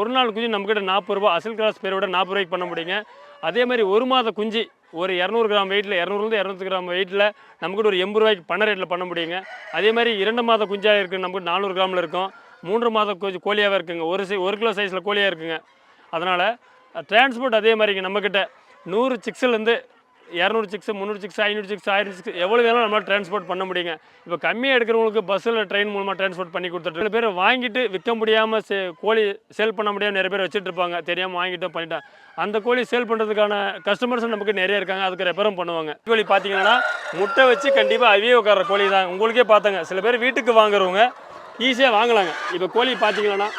ஒரு நாள் குஞ்சு நம்மக்கிட்ட நாற்பது ரூபா அசல் கிராஸ் பேரோட நாற்பது ரூபாய்க்கு பண்ண முடியுங்க. அதே மாதிரி ஒரு மாத குஞ்சு ஒரு இரநூறு கிராம் வெயிட்டில் இரநூறுலேருந்து இரநூத்தி கிராம் வெயிட்டில் நம்மக்கிட்ட ஒரு எண்பது ரூபாய்க்கு பண்ண ரேட்டில் பண்ண முடியுங்க. அதே மாதிரி இரண்டு மாத குஞ்சாக இருக்குது நமக்கு நானூறு கிராமில் இருக்கும். மூன்று மாத குஞ்சு கோழியாகவே இருக்குங்க. ஒரு சை ஒரு கிலோ சைஸில் கோழியாக இருக்குங்க. அதனால் டிரான்ஸ்போர்ட் அதே மாதிரிங்க நம்மக்கிட்ட நூறு சிக்ஸ்லேருந்து இரநூறு சிக்ஸ் முந்நூறு சிக்ஸ் ஐநூறு சிக்ஸ் ஆயிரம் சிக்ஸ் எவ்வளோ வேணாலும் நம்மளால் டிரான்ஸ்போர்ட் பண்ண முடியுங்க. இப்போ கம்மியாக எடுக்கிறவங்களுக்கு பஸ்ஸில் ட்ரெயின் மூலமாக டிரான்ஸ்போர்ட் பண்ணி கொடுத்துட்டு சில பேர் வாங்கிட்டு விற்க முடியாமல் சே கோழி சேல் பண்ண முடியாமல் நிறைய பேர் வச்சுட்டு இருப்பாங்க. தெரியாமல் வாங்கிட்டோம் பண்ணிட்டோம் அந்த கோழி சேல் பண்ணுறதுக்கான கஸ்டமர்ஸ் நமக்கு நிறைய இருக்காங்க. அதுக்கு ரெப்பரும் பண்ணுவாங்க. கோழி பார்த்தீங்கன்னா முட்டை வச்சு கண்டிப்பாக அவியே உட்கார கோழி தான். உங்களுக்கே பார்த்தாங்க. சில பேர் வீட்டுக்கு வாங்குறவங்க ஈஸியாக வாங்கலாங்க. இப்போ கோழி பார்த்தீங்கன்னா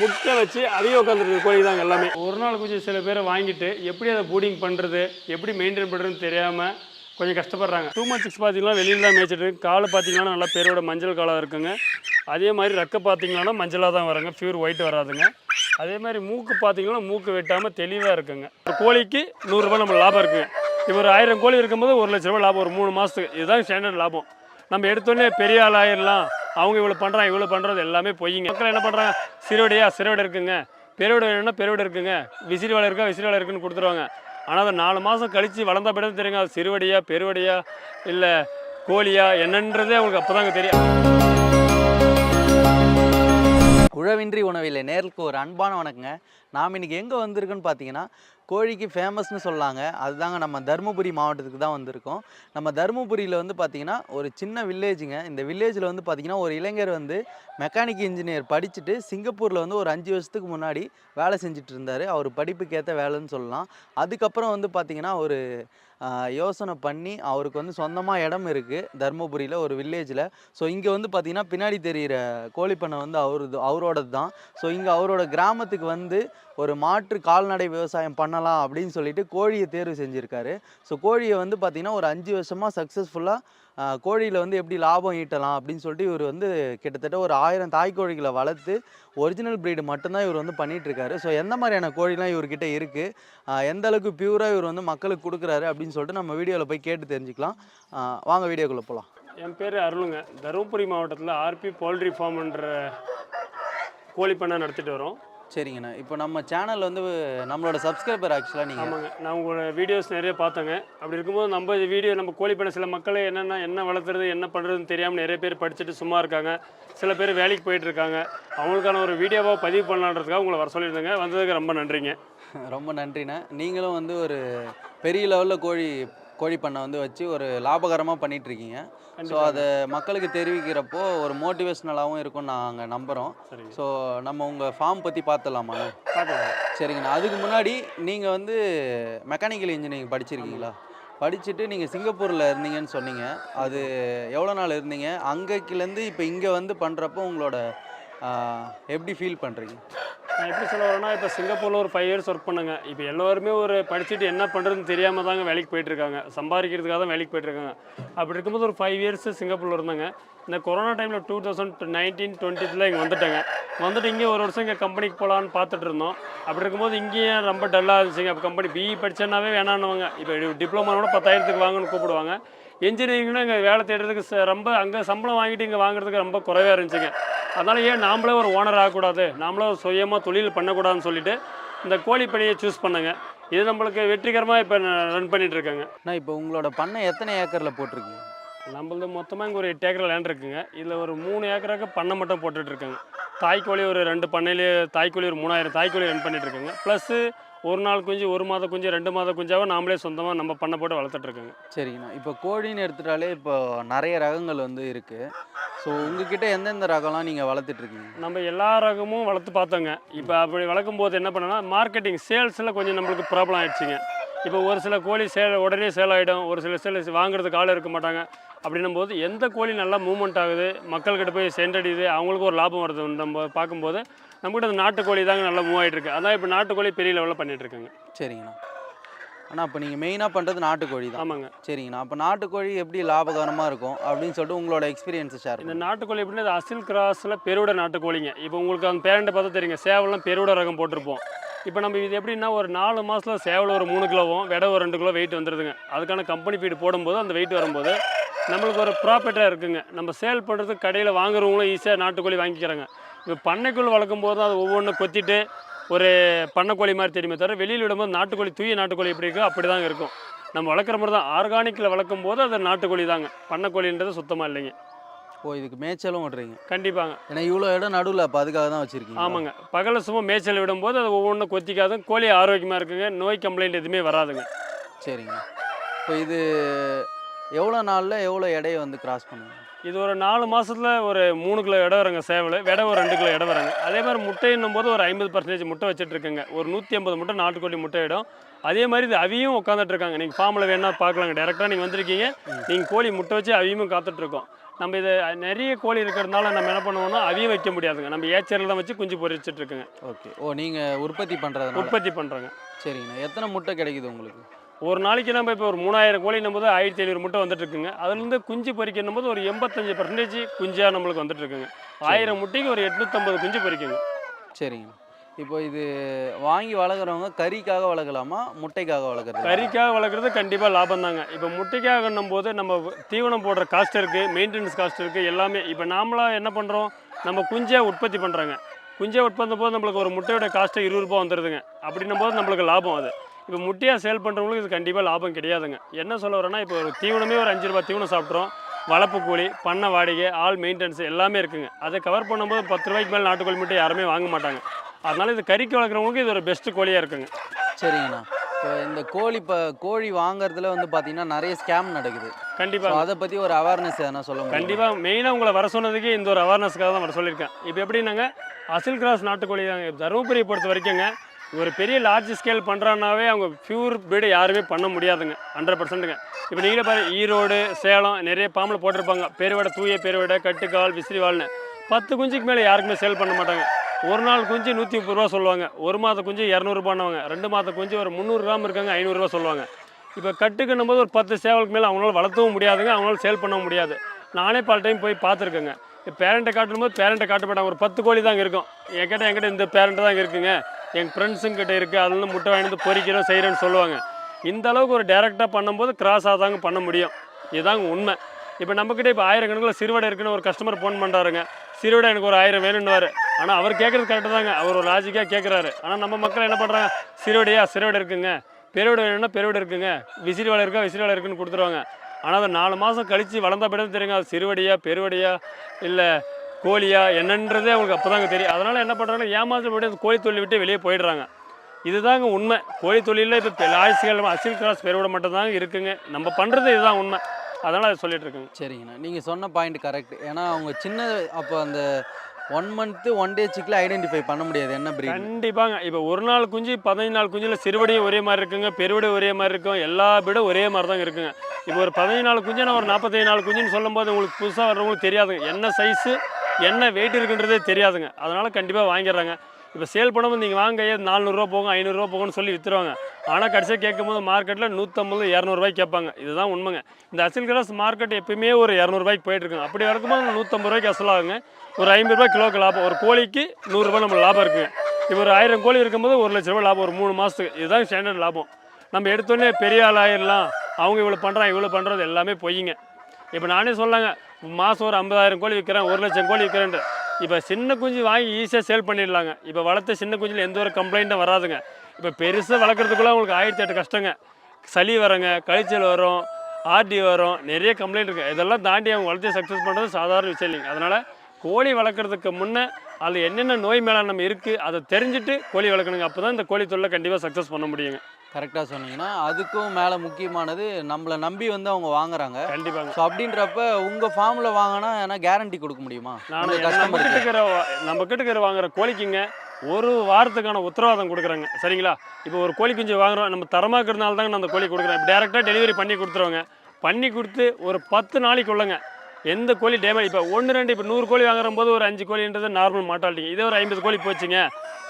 முட்டை வச்சு அதையே உட்காந்துருக்கு கோழி தாங்க எல்லாமே. ஒரு நாள் கொஞ்சம் சில பேரை வாங்கிட்டு எப்படி அதை பூடிங் பண்ணுறது எப்படி மெயின்டைன் பண்ணுறதுன்னு தெரியாமல் கொஞ்சம் கஷ்டப்படுறாங்க. டூ மந்த் சிக்ஸ் பார்த்தீங்கன்னா வெளியில் தான் மேய்ச்சிட்டு இருக்கு காலை பார்த்தீங்கன்னா நல்லா பேரோட மஞ்சள் காலாக இருக்குங்க. அதே மாதிரி ரெக்கை பார்த்தீங்கன்னா மஞ்சளாக தான் வருங்க. ஃபியூர் ஒயிட் வராதுங்க. அதே மாதிரி மூக்கு பார்த்தீங்கன்னா மூக்கு வெட்டாமல் தெளிவாக இருக்குங்க. ஒரு கோழிக்கு நூறுரூவா நம்ம லாபம் இருக்குங்க. இப்போ ஒரு ஆயிரம் கோழி இருக்கும்போது ஒரு லட்ச ரூபா லாபம் ஒரு மூணு மாதத்துக்கு இதுதான் ஸ்டாண்டர்ட் லாபம். நம்ம எடுத்தோடனே பெரிய ஆள் ஆயிடலாம். அவங்க இவ்வளோ பண்ணுறாங்க இவ்வளோ பண்ணுறது எல்லாமே பொய்யுங்க மக்கள் என்ன பண்ணுறாங்க சிறுவடையா சிறுவடை இருக்குங்க. பெருவடை வேணும்னா பெருவடை இருக்குங்க. விசிறி வலை இருக்கா விசிறி வலை இருக்குன்னு கொடுத்துருவாங்க. ஆனால் அதை நாலு மாதம் கழித்து வளர்ந்த பிறகு தெரியுங்க. அது சிறுவடியா பெருவடையா இல்லை கோழியா என்னன்றதே அவங்களுக்கு அப்போ தாங்க தெரியும். உழவின்றி உணவில்லை. நேருக்கு ஒரு அன்பான வணக்கங்க. நாம் இன்னைக்கு எங்கே வந்திருக்குன்னு பார்த்தீங்கன்னா கோழிக்கு ஃபேமஸ்னு சொல்லாங்க. அதுதாங்க நம்ம தருமபுரி மாவட்டத்துக்கு தான் வந்திருக்கோம். நம்ம தருமபுரியில் வந்து பார்த்திங்கன்னா ஒரு சின்ன வில்லேஜுங்க இந்த வில்லேஜில் வந்து பார்த்திங்கன்னா ஒரு இளைஞர் வந்து மெக்கானிக் இன்ஜினியர் படிச்சுட்டு சிங்கப்பூரில் வந்து ஒரு அஞ்சு வருஷத்துக்கு முன்னாடி வேலை செஞ்சுட்டு இருந்தார். அவர் படிப்புக்கேற்ற வேலைன்னு சொல்லலாம். அதுக்கப்புறம் வந்து பார்த்திங்கன்னா ஒரு யோசனை பண்ணி அவருக்கு வந்து சொந்தமாக இடம் இருக்குது தருமபுரியில் ஒரு வில்லேஜில் ஸோ இங்கே வந்து பார்த்திங்கன்னா பின்னாடி தெரிகிற கோழிப்பண்ணை வந்து அவரது அவரோடது தான் ஸோ இங்கே அவரோட கிராமத்துக்கு வந்து ஒரு மாற்று கால்நடை விவசாயம் பண்ணலாம் அப்படின்னு சொல்லிட்டு கோழியை தேர்வு செஞ்சுருக்காரு. ஸோ கோழியை வந்து பார்த்திங்கன்னா ஒரு அஞ்சு வருஷமாக சக்ஸஸ்ஃபுல்லாக கோழியில் வந்து எப்படி லாபம் ஈட்டலாம் அப்படின்னு சொல்லிட்டு இவர் வந்து கிட்டத்தட்ட ஒரு ஆயிரம் தாய் கோழிகளை வளர்த்து ஒரிஜினல் ப்ரீடு மட்டும்தான் இவர் வந்து பண்ணிகிட்ருக்காரு ஸோ எந்த மாதிரியான கோழிலாம் இவர்கிட்ட இருக்குது எந்த அளவுக்கு பியூராக இவர் வந்து மக்களுக்கு கொடுக்குறாரு அப்படின்னு சொல்லிட்டு நம்ம வீடியோவில் போய் கேட்டு தெரிஞ்சுக்கலாம். வாங்க வீடியோக்குள்ளே போகலாம் என் பேர் அருளுங்க. தருமபுரி மாவட்டத்தில் ஆர்பி போல்ட்ரி ஃபார்ம்ன்ற கோழி பண்ணை நடத்திட்டு வரோம். சரிங்கண்ணா. இப்போ நம்ம சேனல் வந்து நம்மளோட சப்ஸ்கிரைபர் ஆக்சுவலாக நீங்கள் ஆமாங்க. நான் உங்களோட வீடியோஸ் நிறைய பார்த்தேங்க. அப்படி இருக்கும்போது நம்ம வீடியோ நம்ம கோழி பண்ண சில மக்கள் என்னென்ன என்ன வளர்த்துறது என்ன பண்ணுறதுன்னு தெரியாமல் நிறைய பேர் படிச்சுட்டு சும்மா இருக்காங்க. சில பேர் வேலைக்கு போயிட்டு இருக்காங்க. அவங்களுக்கான ஒரு வீடியோவாக பதிவு பண்ணலான்றதுக்காக உங்களை வர சொல்லியிருந்தேங்க. வந்ததுக்கு ரொம்ப நன்றிங்க. ரொம்ப நன்றிண்ணே. நீங்களும் வந்து ஒரு பெரிய லெவலில் கோழி கோழி பண்ணை வந்து வச்சு ஒரு லாபகரமாக பண்ணிட்டு இருக்கீங்க ஸோ. அதை மக்களுக்கு தெரிவிக்கிறப்போ ஒரு மோட்டிவேஷ்னலாகவும் இருக்கும்னு நாங்கள் நம்புகிறோம் ஸோ நம்ம உங்கள் ஃபார்ம் பற்றி பார்க்கலாம் சரிங்கண்ணா. அதுக்கு முன்னாடி நீங்கள் வந்து மெக்கானிக்கல் இன்ஜினியரிங் படிச்சிருக்கீங்களா? படிச்சுட்டு நீங்கள் சிங்கப்பூரில் இருந்தீங்கன்னு சொன்னீங்க. அது எவ்வளோ நாள் இருந்தீங்க? அங்கேலேருந்து இப்போ இங்கே வந்து பண்ணுறப்போ உங்களோட எப்படி ஃபீல் பண்ணுறீங்க நான் எப்படி சொல்ல வரேன்னா இப்போ சிங்கப்பூரில் ஒரு ஃபைவ் இயர்ஸ் ஒர்க் பண்ணுங்க. இப்போ எல்லாருமே ஒரு படிச்சுட்டு என்ன பண்ணுறதுன்னு தெரியாமல் தாங்க வேலைக்கு போயிட்டுருக்காங்க சம்பாதிக்கிறதுக்காக தான் வேலைக்கு போயிட்டுருக்காங்க அப்படி இருக்கும்போது ஒரு ஃபைவ் இயர்ஸ் சிங்கப்பூரில் இருந்தாங்க. இந்த கொரோனா டைமில் டூ தௌசண்ட் நைன்டீன் டுவெண்ட்டியில் இங்கே வந்துட்டாங்க. வந்துட்டு இங்கே ஒரு வருஷம் இங்கே கம்பெனிக்கு போகலான்னு பார்த்துட்டு இருந்தோம். அப்படி இருக்கும்போது இங்கேயும் ரொம்ப டல்லாக இருந்துச்சுங்க. அப்போ கம்பெனி பிஇ படிச்சேன்னாவே வேணான்னுவாங்க. இப்போ டிப்ளமோனோட பத்தாயிரத்துக்கு வாங்கன்னு கூப்பிடுவாங்க. இன்ஜினியரிங்னா இங்கே வேலை தேடுறதுக்கு ச- ரொம்ப அங்கே சம்பளம் வாங்கிட்டு இங்கே வாங்குறதுக்கு ரொம்ப குறைவாக இருந்துச்சுங்க. அதனால் ஏன் நாமளே ஒரு ஓனர் ஆகக்கூடாது? நாமளே ஒரு சுயமாக தொழில் பண்ணக்கூடாதுன்னு சொல்லிட்டு இந்த கோழி பணியை சூஸ் பண்ணுங்க. இது நம்மளுக்கு வெற்றிகரமாக இப்போ ரன் பண்ணிட்டு இருக்காங்க நான் இப்போ உங்களோட பண்ணை எத்தனை ஏக்கரில் போட்டிருக்கீங்க நம்மளது மொத்தமாக இங்கே ஒரு எட்டு ஏக்கர் லேண்ட் இருக்குங்க. இதில் ஒரு மூணு ஏக்கராக்கு பண்ணை மட்டும் போட்டுட்டு இருக்காங்க தாய்க்கோழி ஒரு ரெண்டு பண்ணையிலே தாய்க்கோழி ஒரு மூணாயிரம் தாய்க்கோழி ரன் பண்ணிட்டு இருக்காங்க ப்ளஸ்ஸு ஒரு நாள் குஞ்சு ஒரு மாத குஞ்சு ரெண்டு மாத குஞ்சாவை நாமளே சொந்தமாக நம்ம பண்ணை போட்டு வளர்த்துட்டு இருக்காங்க. சரிங்கண்ணா. இப்போ கோழின்னு எடுத்துட்டாலே இப்போ நிறைய ரகங்கள் வந்து இருக்குது ஸோ உங்ககிட்ட எந்தெந்த ரகம்லாம் நீங்கள் வளர்த்துட்ருக்கீங்க நம்ம எல்லா ரகமும் வளர்த்து பார்த்தோங்க. இப்போ அப்படி வளர்க்கும் போது என்ன பண்ணனா மார்க்கெட்டிங் சேல்ஸில் கொஞ்சம் நம்மளுக்கு ப்ராப்ளம் ஆயிடுச்சுங்க. இப்போ ஒரு சில கோழி சேல் உடனே சேல் ஆகிடும் ஒரு சில சேல் வாங்குறதுக்கு ஆள் இருக்க மாட்டாங்க. அப்படின்னும் போது எந்த கோழி நல்லா மூவ்மெண்ட் ஆகுது மக்கள்கிட்ட போய் சென்றடையுது அவங்களுக்கு ஒரு லாபம் வருது. நம்ம பார்க்கும்போது நம்மகிட்ட அந்த நாட்டுக்கோழி தாங்க நல்லா மூவ் ஆகிட்டு இருக்கு அதான் இப்போ நாட்டுக்கோழி பெரிய லெவலில் பண்ணிட்டு இருக்காங்க சரிங்கண்ணா. அண்ணா அப்போ நீங்கள் மெயினாக பண்ணுறது நாட்டுக்கோழி தான். ஆமாங்க. சரிங்கண்ணா. அப்போ நாட்டுக்கோழி எப்படி லாபகரமாக இருக்கும் அப்படின்னு சொல்லிட்டு உங்களோட எக்ஸ்பீரியன்ஸை ஷேர் இந்த நாட்டுக்கோழி எப்படின்னா இது அசில் கிராஸில் பெருவிட நாட்டுக்கோழிங்க. இப்போ உங்களுக்கு அந்த பேரண்ட்டை பார்த்தா தெரியுங்க சேவலாம் பெருவிட ரகம் போட்டிருப்போம். இப்போ நம்ம இது எப்படின்னா ஒரு நாலு மாதத்தில் சேவல் ஒரு மூணு கிலோவும் விடை ஒரு ரெண்டு கிலோ வெயிட் வந்துடுதுங்க அதுக்கான கம்பெனி ஃபீடு போடும்போது அந்த வெயிட் வரும்போது நம்மளுக்கு ஒரு ப்ராஃபிட்டாக இருக்குங்க. நம்ம சேல் பண்ணுறதுக்கு கடையில் வாங்குறவங்களும் ஈஸியாக நாட்டுக்கோழி வாங்கிக்கிறாங்க. இப்போ பண்ணைக்குள் வளர்க்கும் போது அது ஒவ்வொன்றும் கொத்திட்டு ஒரு பண்ணைக்கோழி மாதிரி தெரியுமே தவிர வெளியில் விடும்போது நாட்டுக்கோழி தூய நாட்டுக்கோழி எப்படி இருக்கோ அப்படி தாங்க இருக்கும். நம்ம வளர்க்குற மாதிரி தான். ஆர்கானிக்கில் வளர்க்கும் போது அது நாட்டுக்கோழி தாங்க. பண்ணைக்கோழின்றது சுத்தமாக இல்லைங்க. ஓ இதுக்கு மேய்ச்சலும் விட்றீங்க கண்டிப்பாங்க. ஏன்னா இவ்வளோ இடம் நடுவில் அப்போ அதுக்காக தான் வச்சுருக்கீங்க ஆமாங்க. பகல சும்மா மேய்ச்சல் விடும்போது அது ஒவ்வொன்றும் கொத்திக்காதும். கோழி ஆரோக்கியமாக இருக்குங்க. நோய் கம்ப்ளைண்ட் எதுவுமே வராதுங்க. சரிங்க. இப்போ இது எவ்வளோ நாளில் எவ்வளோ எடையை வந்து கிராஸ் பண்ணுங்க இது ஒரு நாலு மாசத்துல ஒரு மூணு கிலோ இடம் வருங்க சேவல். விடை ஒரு ரெண்டு கிலோ இடம் வருங்க. அதே மாதிரி முட்டைன்னும் போது ஒரு ஐம்பது பர்சன்டேஜ் முட்டை வச்சுட்டு இருக்குங்க ஒரு நூற்றி ஐம்பது முட்டை நாட்டுக்கோழி முட்டை இடம். அதே மாதிரி இது அவியும் உட்காந்துட்டு இருக்காங்க நீங்கள் ஃபார்மில் வேணா பார்க்கலாங்க. டேரெக்டாக நீங்கள் வந்திருக்கீங்க. நீங்கள் கோழி முட்டை வச்சு அவியும் காத்துட்டு இருக்கோம் நம்ம இது நிறைய கோழி இருக்கிறதுனால நம்ம என்ன பண்ணுவோம்னா அவியும் வைக்க முடியாதுங்க. நம்ம ஏச்சரில் தான் வச்சு குஞ்சு பொரிச்சிட்டு இருக்குங்க ஓகே ஓ நீங்கள் உற்பத்தி பண்ணுறதுனால உற்பத்தி பண்ணுறோங்க சரிங்கண்ணா. எத்தனை முட்டை கிடைக்குது உங்களுக்கு? ஒரு நாளைக்கு நம்ம இப்போ ஒரு மூணாயிரம் கோழின்னும் போது ஆயிரத்தி ஐநூறு முட்டை வந்துட்டு இருக்குங்க அதுலேருந்து குஞ்சு பொரிக்கணும் போது ஒரு எண்பத்தஞ்சு பர்சன்டேஜ் குஞ்சாக நம்மளுக்கு வந்துட்டு இருக்குங்க ஆயிரம் முட்டைக்கு ஒரு எட்நூற்றம்பது குஞ்சு பொரிக்குங்க சரிங்க. இப்போ இது வாங்கி வளர்க்குறவங்க கறிக்காக வளர்க்கலாமா முட்டைக்காக வளர்க்குறது? கறிக்காக வளர்க்குறது கண்டிப்பாக லாபம் தாங்க இப்போ முட்டைக்காகன்னும் போது நம்ம தீவனம் போடுற காஸ்ட் இருக்குது மெயின்டெனன்ஸ் காஸ்ட் இருக்குது எல்லாமே. இப்போ நாமளாக என்ன பண்ணுறோம் நம்ம குஞ்சை உற்பத்தி பண்ணுறாங்க குஞ்சை உற்பத்தி போது நம்மளுக்கு ஒரு முட்டையோட காஸ்ட்டு இருபது ரூபா வந்துடுதுங்க அப்படின்னும் போது நம்மளுக்கு லாபம் அது. இப்போ முட்டையாக சேல் பண்ணுறவங்களுக்கு இது கண்டிப்பாக லாபம் கிடையாதுங்க. என்ன சொல்ல வரேன்னா இப்போ ஒரு தீவனமே ஒரு அஞ்சு ரூபா தீவனம் சாப்பிட்றோம். வளர்ப்பு கூலி பண்ணை வாடகை ஆள் மெயின்டெனன்ஸ் எல்லாமே இருக்குங்க. அதை கவர் பண்ணும்போது பத்து ரூபாய்க்கு மேலே நாட்டுக்கோழி முட்டை யாருமே வாங்க மாட்டாங்க. அதனால இது கறிக்கு வளர்க்குறவங்களுக்கு இது ஒரு பெஸ்ட் கோழியாக இருக்குங்க. சரிங்கண்ணா. இப்போ இந்த கோழி இப்போ கோழி வாங்குறதுல வந்து பார்த்தீங்கன்னா நிறைய ஸ்கேம் நடக்குது. கண்டிப்பாக அதை பற்றி ஒரு அவேர்னஸ் எதனா சொல்ல முடியும்? கண்டிப்பாக மெயினாக உங்களை வர சொன்னதுக்கு இந்த ஒரு அவேர்னஸ்க்காக தான் வர சொல்லியிருக்கேன். இப்போ எப்படின்னாங்க அசில் கிராஸ் நாட்டுக்கோழி தாங்க தருமபுரியை பொறுத்த வரைக்குங்க ஒரு பெரிய லார்ஜ் ஸ்கேல் பண்ணுறான்னாவே அவங்க பியூர் பிரீடு யாருமே பண்ண முடியாதுங்க. ஹண்ட்ரட் பர்சன்ட்டுங்க இப்போ நீங்களே பாரு ஈரோடு சேலம் நிறைய பாம்பில் போட்டிருப்பாங்க. பெருவடை தூய பெருவடை கட்டுக்கால் விசிறிவால்னு பத்து குஞ்சுக்கு மேலே யாருக்குமே சேல் பண்ண மாட்டாங்க. ஒரு நாள் குஞ்சு நூற்றி முப்பது ரூபா சொல்லுவாங்க. ஒரு மாத குஞ்சு இரநூறுபான்னுவாங்க ரெண்டு மாத குஞ்சு ஒரு முந்நூறு கிராம் இருக்காங்க ஐநூறுரூவா சொல்லுவாங்க. இப்போ கட்டுக்குன்னும் போது ஒரு பத்து சேவலுக்கு மேலே அவங்களால வளர்த்தவும் முடியாதுங்க அவங்களால சேல் பண்ணவும் முடியாது. நானே பல டைம் போய் பார்த்துருக்கேங்க. இப்போ பேரண்ட்டை காட்டும் போது பேரண்ட்டை காட்ட மாட்டாங்க ஒரு பத்து கோழி தாங்க இருக்கும். என்கிட்ட என்கிட்ட இந்த பேரண்ட்டு தான் இருக்குங்க. எங்கள் ஃப்ரெண்ட்ஸுங்க கிட்ட இருக்குது அதுலேருந்து முட்டை வாங்கி வந்து பொரிக்கிறோம் செய்கிறேன்னு சொல்லுவாங்க. இந்த அளவுக்கு ஒரு டேரெக்டாக பண்ணும்போது கிராஸாக தாங்க பண்ண முடியும். இதுதாங்க உண்மை. இப்போ நம்மக்கிட்ட இப்போ ஆயிரக்கணக்கில் சிறுவடை இருக்குன்னு ஒரு கஸ்டமர் ஃபோன் பண்ணுறாருங்க சிறுவடை எனக்கு ஒரு ஆயிரம் வேணும்னுவார் ஆனால் அவர் கேட்குறது கரெக்டாக தாங்க. அவர் ஒரு லாஜிக்காக கேட்குறாரு. ஆனால் நம்ம மக்கள் என்ன பண்ணுறாங்க சிறுவடையா? சிறுவடை இருக்குங்க. பெருவிட வேணும்னா பெருவடை இருக்குங்க. விசிறி வலை இருக்கா? விசிறி வலை இருக்குன்னு கொடுத்துருவாங்க. ஆனால் அது நாலு மாதம் கழித்து வளர்ந்த பிறகு தெரியுங்க. அது சிறுவடியா பெருவடியா? இல்லை கோழியா என்னன்றதே அவங்களுக்கு அப்போ தாங்க தெரியும். அதனால் என்ன பண்ணுறாங்கன்னா ஏமாற்ற போய்ட்டு அந்த கோழி தொழில் விட்டு வெளியே போயிடுறாங்க. இதுதாங்க உண்மை. கோழி தொழிலில் இப்போ லாய்ஸ்கள் அசில் கிராஸ் பெருவிட மட்டும்தாங்க இருக்குங்க. நம்ம பண்ணுறது இதுதான் உண்மை. அதனால் அதை சொல்லிட்டு இருக்கேங்க. சரிங்கண்ணா. நீங்கள் சொன்ன பாயிண்ட் கரெக்ட் ஏன்னா அவங்க சின்ன அப்போ அந்த ஒன் மந்த்து ஒன் டே சிக்கில் ஐடென்டிஃபை பண்ண முடியாது. என்ன பிரீட் கண்டிப்பாங்க. இப்போ ஒரு நாள் குஞ்சு பதினஞ்சு நாள் குஞ்சில் சிறுவடியும் ஒரே மாதிரி இருக்குங்க. பெருவடை ஒரே மாதிரி இருக்கும். எல்லா பீடும் ஒரே மாதிரி தாங்க இருக்குங்க. இப்போ ஒரு பதினஞ்சு நாள் குஞ்சு நான் ஒரு நாற்பத்தஞ்சு நாள் குஞ்சுன்னு சொல்லும்போது உங்களுக்கு புதுசாக வர்றவங்களுக்கு தெரியாதுங்க. என்ன சைஸு என்ன வெயிட் இருக்குன்றதே தெரியாதுங்க. அதனால் கண்டிப்பாக வாங்கிடுறாங்க. இப்போ சேல் பண்ணும்போது நீங்கள் வாங்க ஐயா நானூறுரூவா போகும் ஐநூறுரூவா போகும்னு சொல்லி விற்றுருவாங்க ஆனால் கடைசியாக கேட்கும்போது மார்க்கெட்டில் நூற்றம்பது இரநூறுபாய்க்கு கேட்பாங்க. இதுதான் உண்மைங்க. இந்த அசில் கிராஸ் மார்க்கெட் எப்பயுமே ஒரு இரநூறுபாய்க்கு போயிட்டுருக்குங்க அப்படி வரக்கும்போது நூற்றம்பது ரூபாய்க்கு அசலாகுங்க ஒரு ஐம்பது ரூபாய் கிலோக்கு லாபம். ஒரு கோழிக்கு நூறுரூபா நம்ம லாபம் இருக்குங்க. இப்போ ஒரு ஆயிரம் கோழி இருக்கும்போது ஒரு லட்ச ரூபா லாபம். ஒரு மூணு மாதத்துக்கு இதுதான் ஸ்டாண்டர்ட் லாபம். நம்ம எடுத்தோடனே பெரிய ஆள் ஆயிடலாம் அவங்க இவ்வளோ பண்ணுறாங்க இவ்வளோ பண்ணுறது எல்லாமே பொய்யுங்க இப்போ நானே சொல்லாங்க மாதம் ஒரு ஐம்பதாயிரம் கோழி விற்கிறேன் ஒரு லட்சம் கோழி விற்கிறேன்ட்டு இப்போ சின்ன குஞ்சு வாங்கி ஈஸியாக சேல் பண்ணிடலாங்க. இப்போ வளர்த்த சின்ன குஞ்சில் எந்த ஒரு கம்ப்ளைண்ட்டும் வராதுங்க. இப்போ பெருசாக வளர்க்குறதுக்குள்ள உங்களுக்கு ஆயிரத்தி எட்டு கஷ்டங்க. சளி வரங்க கழிச்சல் வரும் ஆர்டி வரும் நிறைய கம்ப்ளைண்ட் இருக்குது இதெல்லாம் தாண்டி அவங்க வளர்த்து சக்ஸஸ் பண்ணுறது சாதாரண விஷயம் இல்லைங்க. அதனால் கோழி வளர்க்குறதுக்கு முன்னே அதில் என்னென்ன நோய் மேலாண்மை இருக்குது அதை தெரிஞ்சுட்டு கோழி வளர்க்கணுங்க. அப்போ தான் இந்த கோழி தொழிலை கண்டிப்பாக சக்ஸஸ் பண்ண முடியுங்க. கரெக்டாக சொன்னீங்கன்னா அதுக்கும் மேலே முக்கியமானது நம்மளை நம்பி வந்து அவங்க வாங்குறாங்க. கண்டிப்பாங்க. ஸோ அப்படின்றப்ப உங்கள் ஃபார்மில் வாங்கினா ஏன்னா கேரண்டி கொடுக்க முடியுமா? நான் நம்ம customer கிட்ட க்கு? இருக்கிற வா- நம்ம கிட்ட வாங்குற கோழிக்குங்க ஒரு வாரத்துக்கான உத்தரவாதம் கொடுக்குறாங்க. சரிங்களா? இப்போ ஒரு கோழி குஞ்சு வாங்குறோம் நம்ம தரமாக இருக்கிறதுனால தாங்க நான் அந்த கோழி கொடுக்குறேன். இப்போ டேரெக்டாக டெலிவரி பண்ணி கொடுத்துருவாங்க. பண்ணி கொடுத்து ஒரு பத்து நாளைக்குள்ளங்க எந்த கோழி டேமேஜ் இப்போ ஒன்று ரெண்டு இப்போ நூறு கோழி வாங்குற போது ஒரு அஞ்சு கோழின்றது நார்மல் மாட்டாலிட்டிங்க இதே ஒரு ஐம்பது கோழி போச்சுங்க.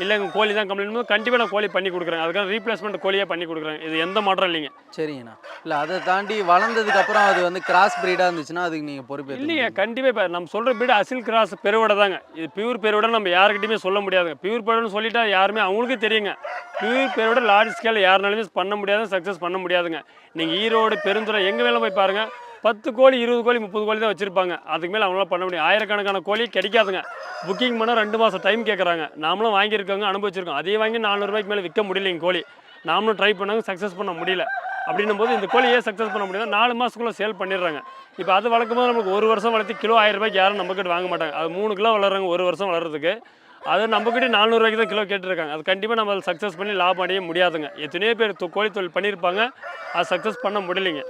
இல்லைங்க கோழி தான் கம்ப்ளைண்ட் போது கண்டிப்பாக நான் கோழி பண்ணி கொடுக்குறேன். அதுக்கான ரீப்ளேஸ்மெண்ட் கோழியாக பண்ணி கொடுக்குறேன். இது எந்த மாற்றம் இல்லைங்க. சரிங்கண்ணா. இல்லை அதை தாண்டி வளர்ந்ததுக்கு அப்புறம் அது வந்து கிராஸ் பிரீடாக இருந்துச்சுன்னா அதுக்கு நீங்கள் பொறுப்பு இல்லைங்க கண்டிப்பாக இப்போ நம்ம சொல்கிற பீடு அசில் கிராஸ் பெருவடை தாங்க. இது பியூர் பெருவடை நம்ம யாருக்கிட்டையுமே சொல்ல முடியாதுங்க. பியூர் பெருவடைன்னு சொல்லிட்டா யாருமே அவங்களுக்கே தெரியுங்க. பியூர் பெருவடை லார்ஜ் ஸ்கேல் யாருனாலுமே பண்ண முடியாது சக்ஸஸ் பண்ண முடியாதுங்க. நீங்கள் ஈரோடு பெருந்துறை எங்கே வேணாலும் போய் பாருங்கள் பத்து கோழி இருபது கோழி முப்பது கோழி தான் வச்சுருப்பாங்க. அதுக்கு மேலே அவங்களால பண்ண முடியும். ஆயிரக்கணக்கான கோழி கிடைக்காதுங்க. புக்கிங் பண்ணால் ரெண்டு மாதம் டைம் கேட்குறாங்க நாமளும் வாங்கியிருக்கோங்க அனுபவிச்சிருக்கோம். அதே வாங்கி நானூறுரூவாய்க்கு மேலே விற்க முடியலைங்க கோழி. நாமளும் ட்ரை பண்ணாங்க சக்ஸஸ் பண்ண முடியல. அப்படின்னும் போது இந்த கோழி ஏன் சக்ஸஸ் பண்ண முடியல நாலு மாதத்துக்குள்ளே சேல் பண்ணிடுறாங்க. இப்போ அது வளர்க்கும் போது நமக்கு ஒரு வருஷம் வளர்த்து கிலோ ஆயிரம் ரூபாய்க்கு யாரும் நம்மக்கிட்ட வாங்க மாட்டாங்க. அது மூணு கிலோ வளர்றாங்க ஒரு வருஷம் வளர்றதுக்கு. அது நம்மக்கிட்ட நானூறுரூவாய்க்கு தான் கிலோ கேட்டிருக்காங்க. அது கண்டிப்பாக நம்ம சக்ஸஸ் பண்ணி லாபம் அடைய முடியாதுங்க. எத்தனையோ பேர் கோழி தொழில் பண்ணியிருப்பாங்க. அது சக்ஸஸ் பண்ண முடியலைங்க.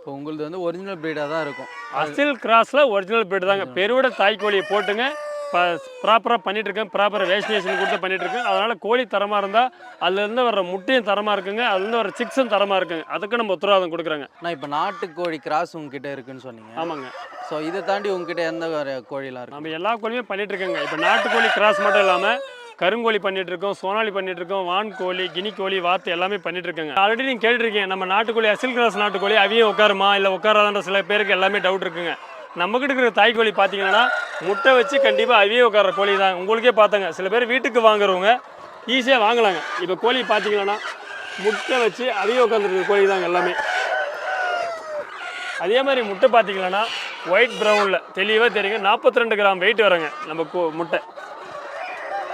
இப்போ உங்களுது வந்து ஒரிஜினல் பிரீடாக தான் இருக்கும். அசில் கிராஸில் ஒரிஜினல் பிரீடு தாங்க. பெருவிட தாய் கோழியை போட்டுங்க. இப்போ ப்ராப்பராக பண்ணிட்டு இருக்கேன் ப்ராப்பராக வேக்சினேஷன் கொடுத்து பண்ணிட்டு இருக்கேன் அதனால் கோழி தரமாக இருந்தால் அதுலேருந்து வர முட்டையும் தரமாக இருக்குங்க. அதுலேருந்து வர சிக்ஸும் தரமாக இருக்குங்க. அதுக்கு நம்ம உத்தரவாதம் கொடுக்குறோங்க. நான் இப்போ நாட்டுக்கோழி கிராஸ் உங்ககிட்ட இருக்குன்னு சொன்னீங்க. ஆமாங்க. ஸோ இதை தாண்டி உங்ககிட்ட எந்த கோழிலாம் இருக்கு? நம்ம எல்லா கோழியுமே பண்ணிட்டு இருக்கோங்க இப்போ நாட்டுக்கோழி கிராஸ் மட்டும் இல்லாமல் கருங்கோழி பண்ணிட்டு இருக்கோம் சோனாலி பண்ணிட்டு இருக்கோம் வான் கோழி கினி கோழி வாத்து எல்லாமே பண்ணிட்டு இருக்கோங்க ஆல்ரெடி நீங்கள் கேட்டிருக்கீங்க நம்ம நாட்டுக்கோழி அசில் கிராஸ் நாட்டுக்கோழி அவையும் உட்காருமா இல்லை உட்காராதான்ற சில பேருக்கு எல்லாமே டவுட் இருக்குங்க. நம்மக்கிட்ட இருக்கிற தாய் கோழி பார்த்தீங்கன்னா முட்டை வச்சு கண்டிப்பாக அவையே உட்கார கோழி தான். உங்களுக்கே பார்த்தாங்க சில பேர் வீட்டுக்கு வாங்குறவங்க ஈஸியாக வாங்கலாங்க. இப்போ கோழி பார்த்தீங்கன்னா முட்டை வச்சு அவையே உட்காந்துருக்க கோழி தாங்க எல்லாமே. அதே மாதிரி முட்டை பார்த்தீங்கன்னா ஒயிட் ப்ரௌனில் தெளிவாக தெரியுங்க நாற்பத்தி ரெண்டு கிராம் வெயிட் வரங்க நம்ம கோ முட்டை.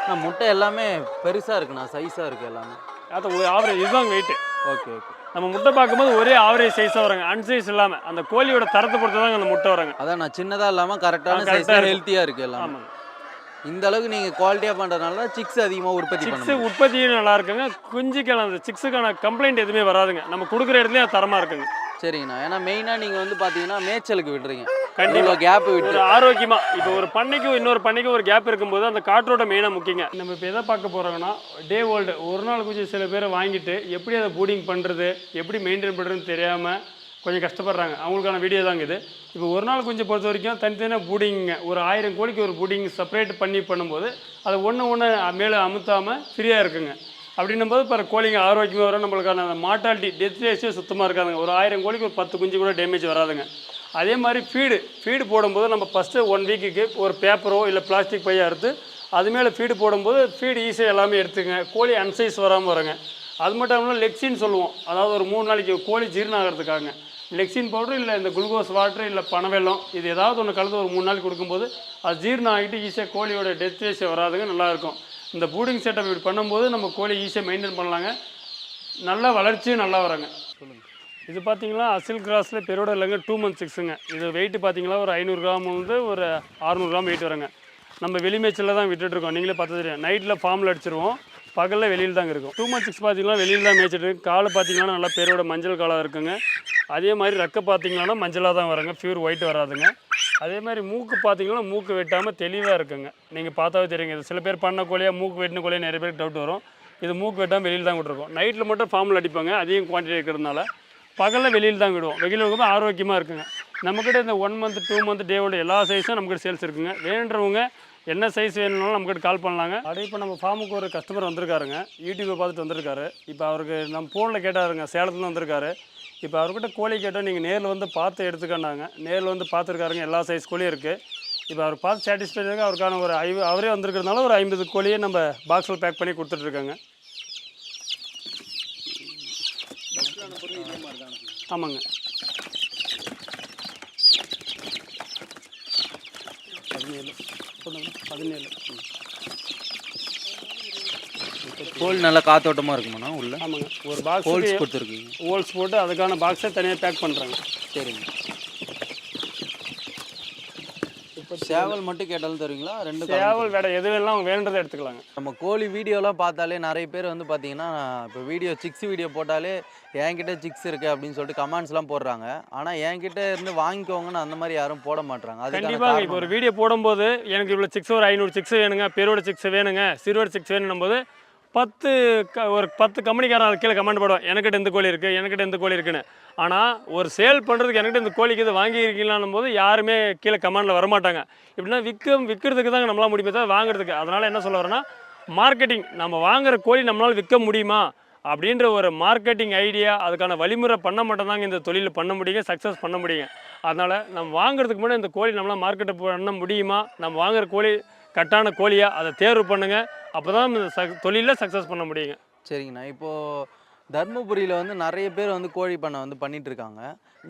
நான் முட்டை எல்லாமே பெருசாக இருக்குண்ணா சைஸாக இருக்குது எல்லாமே. அது ஒரு ஆவரேஜ் இதுதான் வெயிட்டு ஓகே ஓகே நம்ம முட்டை பார்க்கும்போது ஒரே ஆவரேஜ் சைஸாக வருங்க. அன்சைஸ் இல்லாமல் அந்த கோழியோட தரத்தை பொறுத்து தாங்க அந்த முட்டை வருங்க. அதான் நான் சின்னதாக இல்லாமல் கரெக்டான சைஸாக. ஹெல்த்தியாக இருக்குது எல்லாமே. ஆமாங்க. இந்த அளவுக்கு நீங்கள் குவாலிட்டியாக பண்ணுறதுனால தான் சிக்ஸ் அதிகமாக உற்பத்தி சிக்ஸு உற்பத்தியும் நல்லா இருக்குங்க. குஞ்சுக்கான அந்த சிக்ஸுக்கான கம்ப்ளைண்ட் எதுவுமே வராதுங்க. நம்ம கொடுக்குற இடத்துலயும் அது தரமாக இருக்குங்க. சரிங்கண்ணா. ஏன்னா மெயினாக நீங்கள் வந்து பார்த்தீங்கன்னா மேய்ச்சலுக்கு விடுறீங்க. கண்டிப்பா. இவ்வளோ கேப் விட்டு. ஒரு ஆரோக்கியமா இப்போ ஒரு பண்ணைக்கும் இன்னொரு பண்ணைக்கும் ஒரு கேப் இருக்கும்போது அந்த காற்றோட மெயினாக முக்கியங்க. நம்ம இப்போ எதை பார்க்க போறோம்னா டே ஓல்டு ஒரு நாள் கொஞ்சம் சில பேரை வாங்கிட்டு எப்படி அதை பூடிங் பண்ணுறது எப்படி மெயின்டைன் பண்ணுறதுன்னு தெரியாமல் கொஞ்சம் கஷ்டப்படுறாங்க. அவங்களுக்கான வீடியோ தாங்க இது. இப்போ ஒரு நாள் கொஞ்சம் பொறுத்த வரைக்கும் தனித்தனியாக பூடிங்க ஒரு ஆயிரம் கோழிக்கு ஒரு பூடிங் செப்பரேட் பண்ணி பண்ணும்போது அதை ஒன்று ஒன்று மேலே அமுத்தாமல் ஃப்ரீயாக இருக்குங்க. அப்படின்னும் போது இப்போ கோழிங்க ஆரோக்கியமாக வரும். நம்மளுக்கான அந்த மார்ட்டாலிட்டி டெத் ரேஷியோ சுத்தமாக இருக்காதுங்க. ஒரு ஆயிரம் கோழிக்கு ஒரு பத்து குஞ்சு கூட டேமேஜ் வராதுங்க. அதே மாதிரி ஃபீடு ஃபீடு போடும்போது நம்ம ஃபஸ்ட்டு ஒன் வீக்குக்கு ஒரு பேப்பரோ இல்லை பிளாஸ்டிக் பையாக அறுத்து அது மேலே ஃபீடு போடும்போது ஃபீடு ஈஸியாக எல்லாமே எடுத்துங்க கோழி அன்சைஸ் வராமல் வருங்க. அது மட்டும் இல்லாமல் லெக்ஸின் சொல்லுவோம். அதாவது ஒரு மூணு நாளைக்கு கோழி ஜீரணம் ஆகிறதுக்காக லெக்ஸின் பவுடர் இல்லை இந்த குளுக்கோஸ் வாட்டர் இல்லை பனவெல்லம் இது ஏதாவது ஒன்று கலந்து ஒரு மூணு நாளைக்கு கொடுக்கும்போது அது ஜீரணம் ஆகிட்டு ஈஸியாக கோழியோட டெத் ரேஷியோ வராதுங்க நல்லாயிருக்கும் இந்த பூடிங் செட்டப் இப்படி பண்ணும்போது நம்ம கோழி ஈஸியாக மெயின்டைன் பண்ணலாங்க. நல்ல வளர்ச்சியும் நல்லா வராங்க. சொல்லுங்கள் இது பார்த்தீங்கன்னா அசில் கிராஸில் பெரோட இல்லைங்க டூ மந்த் சிக்ஸுங்க இது வெயிட் பார்த்தீங்கன்னா ஒரு ஐநூறு கிராம் வந்து ஒரு அறுநூறு கிராம் வெயிட் வருங்க. நம்ம வெளிமேச்சில் தான் விட்டுட்டு இருக்கோம் நீங்களே பார்த்து தெரியும். நைட்டில் ஃபார்மில் அடிச்சிருவோம். பகலில் வெளியில் தாங்க இருக்கும். டூ மந்த் சிக்ஸ் பார்த்தீங்கன்னா வெளியில் தான் மேய்ச்சிட்டு இருக்கு. காலை பார்த்தீங்கன்னா நல்லா பேரோட மஞ்சள் காலாக இருக்குங்க. அதே மாதிரி ரெக்க பார்த்தீங்கன்னா மஞ்சளாக தான் வருங்க. பியூர் ஒயிட் வராதுங்க. அதே மாதிரி மூக்கு பார்த்தீங்கன்னா மூக்கு வெட்டாமல் தெளிவாக இருக்குங்க. நீங்கள் பார்த்தாவே தெரியுங்க. இது சில பேர் பண்ண கோழியாக மூக்கு வெட்டின கோழியாக நிறைய பேருக்கு டவுட் வரும். இது மூக்கு வெட்டாமல் வெளியில் தான் விட்டுருக்கோம். நைட்டில் மட்டும் ஃபார்மில் அடிப்பாங்க. அதிகம் குவான்டிட்டி இருக்கிறதுனால. பகலில் வெளியில் தான் விடுவோம். வெளியில் இருக்கும்போது ஆரோக்கியமாக இருக்குங்க. நம்மக்கிட்ட இந்த ஒன் மந்த் டூ மந்த் டேவோட எல்லா சைஸும் நம்மக்கிட்ட சேல்ஸ் இருக்குங்க. வேணுன்றவங்க என்ன சைஸ் வேணும்னாலும் நம்மக்கிட்ட கால் பண்ணலாங்க. அப்படியே இப்போ நம்ம ஃபார்முக்கு ஒரு கஸ்டமர் வந்திருக்காருங்க. யூடியூப்பை பார்த்துட்டு வந்திருக்காரு. இப்போ அவருக்கு நம்ம ஃபோனில் கேட்டாருங்க. சேலத்துலேருந்து வந்திருக்காரு. இப்போ அவர்கிட்ட கோழி கேட்டால் நீங்கள் நேரில் வந்து பார்த்து எடுத்துக்கண்டாங்க நேரில் வந்து பார்த்துருக்காருங்க. எல்லா சைஸ் கோழியும் இருக்குது இப்போ அவர் பார்த்து சாட்டிஸ்ஃபைடாக அவருக்கான ஒரு ஐ அவரே வந்திருக்கிறதுனால ஒரு ஐம்பது கோழியை நம்ம பாக்ஸில் பேக் பண்ணி கொடுத்துட்ருக்காங்க ஆமாங்க. பதினேழு. பதினேழு. கோழி நல்லா காத்தோட்டமாக இருக்குமாண்ணா உள்ள? ஆமாங்க. ஒரு பாக்ஸ் ஹோல்ஸ் கொடுத்துருக்கீங்க. ஹோல்ஸ் போட்டு அதுக்கான பாக்ஸை தனியாக பேக் பண்ணுறாங்க சரிங்க. சேவல் மட்டும் கேட்டாலும் தருவீங்களா? ரெண்டு சேவல் வேட எது வேணாலும் அவங்க வேணுன்றதை எடுத்துக்கலாங்க. நம்ம கோழி வீடியோலாம் பார்த்தாலே நிறைய பேர் வந்து பார்த்தீங்கன்னா இப்போ வீடியோ சிக்ஸ் வீடியோ போட்டாலே என்கிட்ட சிக்ஸ் இருக்கு அப்படின்னு சொல்லிட்டு கமெண்ட்ஸ்லாம் போடுறாங்க. ஆனால் என்கிட்ட இருந்து வாங்கிக்கோங்கன்னு அந்த மாதிரி யாரும் போட மாட்றாங்க. அதுக்கான கண்டிப்பாக இப்போ ஒரு வீடியோ போடும்போது எனக்கு இவ்வளோ சிக்ஸ் ஒரு ஐநூறு சிக்ஸ் வேணுங்க. பெருவோட சிக்ஸ் வேணுங்க. சிறுவோட சிக்ஸ் வேணும் போது பத்து க ஒரு பத்து கம்பெனிக்காரன் அது கீழே கமெண்ட் போடுவோம் எனக்கிட்ட இந்த கோழி இருக்குது எனக்கிட்ட இந்த கோழி இருக்குன்னு. ஆனால் ஒரு சேல் பண்ணுறதுக்கு எனக்கிட்ட இந்த கோழிக்கு இது வாங்கியிருக்கீங்களான் போது யாருமே கீழே கமெண்டில் வரமாட்டாங்க. இப்படின்னா விற்க விற்கிறதுக்கு தாங்க நம்மளால் முடியுமே தான் வாங்குறதுக்கு. அதனால் என்ன சொல்ல வரேன்னா மார்க்கெட்டிங் நம்ம வாங்குற கோழி நம்மளால் விற்க முடியுமா? அப்படின்ற ஒரு மார்க்கெட்டிங் ஐடியா அதுக்கான வழிமுறை பண்ண மட்டும்தாங்க இந்த தொழில் பண்ண முடியுங்க சக்ஸஸ் பண்ண முடியுங்க. அதனால் நம்ம வாங்குறதுக்கு முன்னாடி இந்த கோழி நம்மளால் மார்க்கெட்டை பண்ண முடியுமா? நம்ம வாங்குற கோழி கட்டான கோழியாக அதை தேர்வு பண்ணுங்கள் அப்போ தான் தொழிலில் சக்ஸஸ் பண்ண முடியுங்க. சரிங்கண்ணா. இப்போது தர்மபுரியில் வந்து நிறைய பேர் வந்து கோழி பண்ணை வந்து பண்ணிட்டு இருக்காங்க.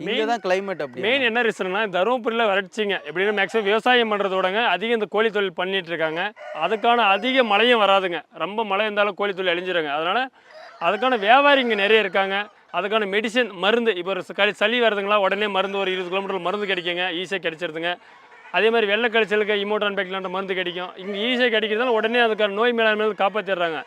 இங்கே தான் climate அப்படி மெயின் என்ன ரீசன்னா தருமபுரியில் வறட்சிங்க. எப்படின்னா மேக்ஸிமம் விவசாயம் பண்ணுறதோடங்க அதிகம் இந்த கோழி தொழில் பண்ணிட்டு இருக்காங்க. அதுக்கான அதிக மழையும் வராதுங்க. ரொம்ப மழை இருந்தாலும் கோழி தொழில் அழிஞ்சிருங்க. அதனால் அதுக்கான வியாபாரி இங்கே நிறைய இருக்காங்க. அதுக்கான மெடிசன் மருந்து இப்போ ஒரு களி சளி வருதுங்களா உடனே மருந்து ஒரு இருபது கிலோமீட்டர் மருந்து கிடைக்குங்க. ஈஸியாக கிடைச்சிருதுங்க. அதே மாதிரி வெள்ளை கழிச்சலுக்கு இமோட்டான் பேக்லான்ற மருந்து கிடைக்கும். இங்கே ஈஸியாக கிடைக்கிறதால உடனே அதுக்கான நோய் மேலாண்மை காப்பாற்றிடுறாங்க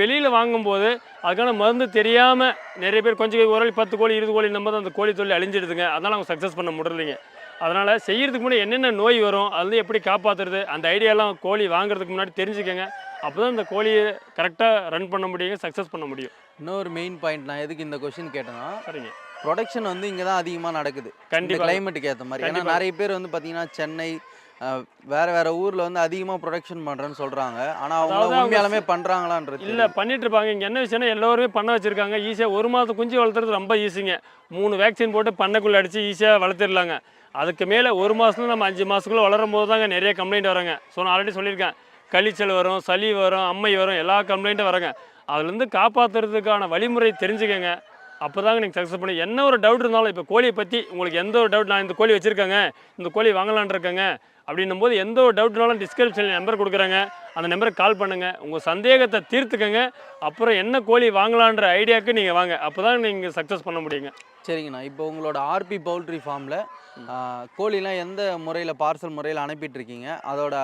வெளியில் வாங்கும்போது அதுக்கான மருந்து தெரியாமல் நிறைய பேர் கொஞ்சம் ஒரு பத்து கோழி இருபது கோழி நம்ப அந்த கோழி தொழில் அழிஞ்சிடுதுங்க. அதனால் அவங்க சக்ஸஸ் பண்ண முடியலைங்க. அதனால் செய்யறதுக்கு முன்னாடி என்னென்ன நோய் வரும் அது வந்து எப்படி காப்பாற்றுறது அந்த ஐடியாலாம் கோழி வாங்குறதுக்கு முன்னாடி தெரிஞ்சுக்கங்க. அப்போ தான் இந்த கோழியை கரெக்டாக ரன் பண்ண முடியுங்க சக்ஸஸ் பண்ண முடியும். இன்னொரு மெயின் பாயிண்ட் நான் எதுக்கு இந்த கொஷின் கேட்டேன்னா சரிங்க. ப்ரொடக்ஷன் வந்து இங்கே தான் அதிகமாக நடக்குது. இந்த கண்டிப்பாக கிளைமேட்டுக்கு ஏற்ற மாதிரி. ஏன்னா. நிறைய பேர் வந்து பார்த்தீங்கன்னா சென்னை வேற வேற ஊர்ல வந்து அதிகமாக ப்ரொடக்ஷன் பண்றேன்னு சொல்றாங்க. ஆனா அவங்க உண்மையாலுமே பண்றாங்களான்றது இல்லை பண்ணிட்டு இருப்பாங்க இங்கே என்ன விஷயம்னா எல்லாருமே பண்ண வச்சிருக்காங்க. ஈஸியாக ஒரு மாதம் குஞ்சு வளர்த்துறது ரொம்ப ஈஸிங்க. மூணு வேக்சின் போட்டு பண்ணைக்குள்ளே அடித்து ஈஸியாக வளர்த்திடலாங்க. அதுக்கு மேலே ஒரு மாதத்துல நம்ம அஞ்சு மாதத்துக்குள்ளே வளரும் போது தாங்க நிறைய கம்ப்ளைண்ட் வராங்க. ஸோ நான் ஆல்ரெடி சொல்லியிருக்கேன். கழிச்சல் வரும் சளி வரும் அம்மை வரும் எல்லா கம்ப்ளைண்ட்டும் வரங்க. அதுலேருந்து காப்பாற்றுறதுக்கான வழிமுறை தெரிஞ்சுக்கங்க. அப்போ தாங்க நீங்கள் சக்ஸஸ் பண்ணி என்ன ஒரு டவுட் இருந்தாலும் இப்போ கோழியை பற்றி உங்களுக்கு எந்த ஒரு டவுட் நான் இந்த கோழி வச்சுருக்கேங்க இந்த கோழி வாங்கலான் இருக்கேங்க அப்படின்னும் போது எந்த ஒரு டவுட்னாலும் டிஸ்கிரிப்ஷனில் நம்பர் கொடுக்குறாங்க. அந்த நம்பருக்கு கால் பண்ணுங்கள் உங்கள் சந்தேகத்தை தீர்த்துக்கங்க. அப்புறம் என்ன கோழி வாங்கலான்ற ஐடியாவுக்கு நீங்கள் வாங்க. அப்போ தான் நீங்கள் சக்ஸஸ் பண்ண முடியுங்க. சரிங்கண்ணா. இப்போ உங்களோட ஆர்பி பவுல்ட்ரி ஃபார்மில் கோழிலாம் எந்த முறையில் பார்சல் முறையில் அனுப்பிட்டு இருக்கீங்க அதோட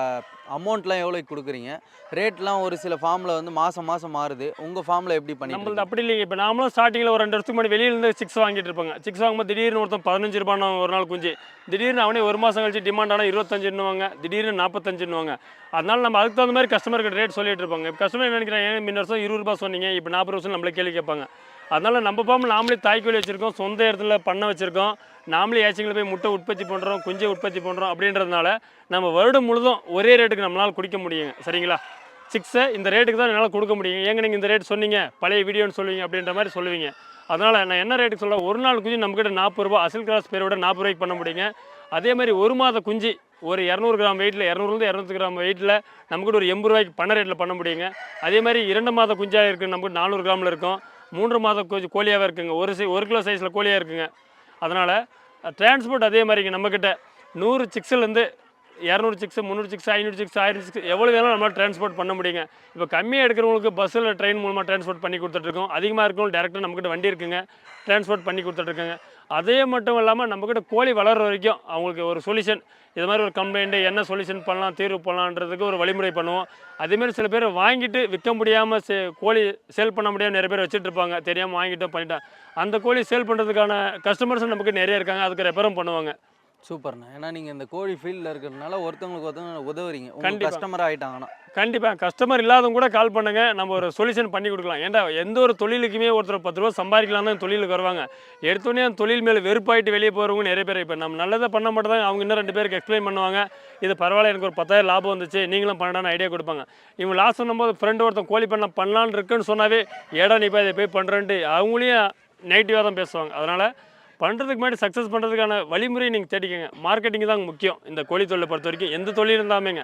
அமௌண்ட்லாம் எவ்வளோக்கு கொடுக்குறீங்க? ரேட்லாம் ஒரு சில ஃபார்மில் வந்து மாதம் மாதம் மாறுது. உங்கள் ஃபார்மில் எப்படி பண்ணிட்டு நம்மளது அப்படி இல்லைங்க. இப்போ நாமளும் ஸ்டார்டிங்கில் ஒரு ரெண்டு வருஷத்துக்கு முன்னாடி வெளியில இருந்து சிக்ஸ் வாங்கிட்டு இருப்பாங்க. சிக்ஸ் வாங்கும்போது திடீர்னு ஒருத்தன் பதினஞ்சு ரூபான்னு ஒரு நாள் குஞ்சு. திடீர்னு அவனே ஒரு மாதம் கழிச்சு டிமாண்ட் ஆனால் இருபத்தஞ்சுன்னுவாங்க. திடீர்னு நாற்பத்தஞ்சுன்னுவாங்க அதனால நம்ம அதுக்கு தகுந்த மாதிரி கஸ்டமருக்கு ரேட் சொல்லிட்டு இருப்பாங்க. இப்போ கஸ்டமர் என்ன நினைக்கிறாங்க? ஏன் முன்ன வருஷம் இருபது ரூபாய் சொன்னீங்க இப்போ நாற்பது வருஷம் நம்மளே கேள்வி கேட்பாங்க. அதனால் நம்ம பாம்பு நாமளே தாய்க்கோழி வச்சுருக்கோம் சொந்த இடத்துல பண்ண வச்சுருக்கோம். நாமளே ஏச்சிங்களை போய் முட்டை உற்பத்தி பண்ணுறோம் குஞ்சை உற்பத்தி பண்ணுறோம் அப்படின்றதுனால நம்ம வருடம் முழுதும் ஒரே ரேட்டுக்கு நம்மளால் குடிக்க முடியுங்க. சரிங்களா? சிக்ஸை இந்த ரேட்டுக்கு தான் என்னால் கொடுக்க முடியும் ஏங்க நீங்கள் இந்த ரேட் சொன்னீங்க? பழைய வீடியோன்னு சொல்லுவீங்க அப்படின்ற மாதிரி சொல்லுவீங்க. அதனால் நான் என்ன ரேட்டுக்கு சொல்ல ஒரு நாள் குஞ்சு நம்மக்கிட்ட நாற்பது ரூபா அசல் கிளாஸ் பேரோட நாற்பது ரூபாய்க்கு பண்ண முடியுங்க. அதே மாதிரி ஒரு மாத குஞ்சு ஒரு இரநூறு கிராம் வெயிட்டில் இரநூறுலேருந்து இரநூத்தி கிராம் வெயிட்டில் நமக்கிட்ட ஒரு எண்பது ரூபாய்க்கு பண்ண ரேட்டில் பண்ண முடியுங்க. அதே மாதிரி இரண்டு மாத குஞ்சாக இருக்குது நமக்கு நானூறு கிராமில் இருக்கும். மூன்று மாத கொஞ்சம் கோழியாகவே இருக்குங்க. ஒரு சை ஒரு கிலோ சைஸில் கோழியாக இருக்குங்க. அதனால் டிரான்ஸ்போர்ட் அதே மாதிரிங்க நம்மக்கிட்ட நூறு சிக்ஸ்லேருந்து இரநூறு சிக்ஸ் முந்நூறு சிக்ஸ் ஐநூறு சிக்ஸ் ஆயிரம் சிக்ஸ் எவ்வளோ வேணாலும் நம்மளால் டிரான்ஸ்போர்ட் பண்ண முடியுங்க. இப்போ கம்மியாக எடுக்கிறவங்களுக்கு பஸ்ஸில் ட்ரெயின் மூலமாக டிரான்ஸ்போர்ட் பண்ணி கொடுத்துட்ருக்கோம் அதிகமாக இருக்கவங்க டேரெக்டாக நம்மக்கிட்ட வண்டி இருக்குங்க. டிரான்ஸ்போர்ட் பண்ணி கொடுத்துட்ருக்காங்க அதே மட்டும் இல்லாமல் நம்மக்கிட்ட கோழி வளர்ற வரைக்கும் அவங்களுக்கு ஒரு சொல்யூஷன் இது மாதிரி ஒரு கம்ப்ளைண்ட்டு என்ன சொல்யூஷன் பண்ணலாம் தீர்வு பண்ணலான்றதுக்கு ஒரு வழிமுறை பண்ணுவோம். அதேமாரி சில பேர் வாங்கிட்டு விற்க முடியாமல் சே கோழி சேல் பண்ண முடியாமல் நிறைய பேர் வச்சுட்டு இருப்பாங்க. தெரியாமல் வாங்கிட்டோம் பண்ணிட்டோம். அந்த கோழி சேல் பண்ணுறதுக்கான கஸ்டமர்ஸும் நமக்கு நிறைய இருக்காங்க. அதுக்கு ரெப்பரும் பண்ணுவாங்க. சூப்பர்ண்ணா. ஏன்னா நீங்கள் இந்த கோழி ஃபீல்டில் இருக்கிறதுனால ஒருத்தவங்களுக்கு ஒருத்தவங்க உதவுறீங்க. உங்கள் கண்டிப்பா. கஸ்டமர் ஆகிட்டாங்கன்னா கண்டிப்பாக கஸ்டமர் இல்லாதவங்க கூட கால் பண்ணுங்க. நம்ம ஒரு சொல்யூஷன் பண்ணி கொடுக்கலாம். ஏன்டா எந்த ஒரு தொழிலுக்குமே ஒருத்தர் பத்து ரூபா சம்பாதிக்கலாம் தான் தொழிலுக்கு வருவாங்க. எடுத்தோடனே அந்த தொழில் மேலே வெறுப்பாயிட்டு வெளியே போகிறவங்க நிறைய பேர். இப்போ நம்ம நல்லதை பண்ண மட்டும் தான் அவங்க இன்னும் ரெண்டு பேருக்கு எக்ஸ்பிளைன் பண்ணுவாங்க. இது பரவாயில்ல எனக்கு ஒரு பத்தாயிரம் லாபம் வந்துச்சு. நீங்களும் பண்ணடான்னு ஐடியா கொடுப்பாங்க. இவங்க லாஸ்ட் பண்ணும்போது ஃப்ரெண்டு ஒருத்தன் கோழி பண்ண பண்ணலான்னு இருக்குன்னு சொன்னாவே ஏடா நீ போய் இதை போய் பண்ணுறேன்ட்டு அவங்களையும் நெகட்டிவாக தான் பேசுவாங்க. அதனால் பண்ணுறதுக்கு முன்னாடி சக்ஸஸ் பண்ணுறதுக்கான வழிமுறை நீங்கள் தேடிக்கங்க. மார்க்கெட்டிங் தான் முக்கியம். இந்த கோழி தொழிலை பொறுத்த வரைக்கும் எந்த தொழில் இருந்தாமேங்க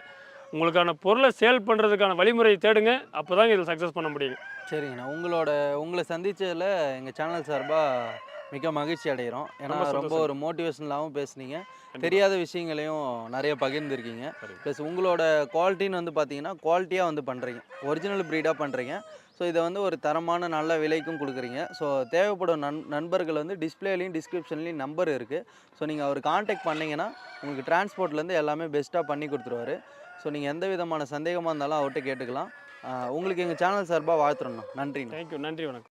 உங்களுக்கான பொருளை சேல் பண்ணுறதுக்கான வழிமுறையை தேடுங்க. அப்போ தான் இதில் சக்ஸஸ் பண்ண முடியுங்க. சரிங்கண்ணா உங்களோட உங்களை சந்திச்சதுல எங்கள் சேனல் சார்பாக மிக மகிழ்ச்சி அடைகிறோம். ஏன்னா ரொம்ப. ஒரு மோட்டிவேஷனலாகவும் பேசுனீங்க. தெரியாத விஷயங்களையும் நிறைய பகிர்ந்துருக்கீங்க. ப்ளஸ் உங்களோட குவாலிட்டின்னு வந்து பார்த்தீங்கன்னா குவாலிட்டியாக வந்து பண்ணுறீங்க ஒரிஜினல் ப்ரீடாக பண்ணுறீங்க ஸோ இதை வந்து ஒரு தரமான நல்ல விலைக்கும் கொடுக்குறீங்க. ஸோ தேவைப்படும் நண் நண்பர்கள் வந்து டிஸ்பிளேலையும் டிஸ்கிரிப்ஷன்லேயும் நம்பர் இருக்குது ஸோ நீங்கள் அவர் காண்டாக்ட் பண்ணிங்கன்னா உங்களுக்கு டிரான்ஸ்போர்ட்லேருந்து எல்லாமே பெஸ்ட்டாக பண்ணி கொடுத்துருவாரு. ஸோ நீங்கள் எந்த விதமான சந்தேகமாக இருந்தாலும் அவர்கிட்ட கேட்டுக்கலாம். உங்களுக்கு எங்கள் சேனல் சார்பாக வாழ்த்துறோண்ணா நன்றி தேங்க்யூ நன்றி வணக்கம்.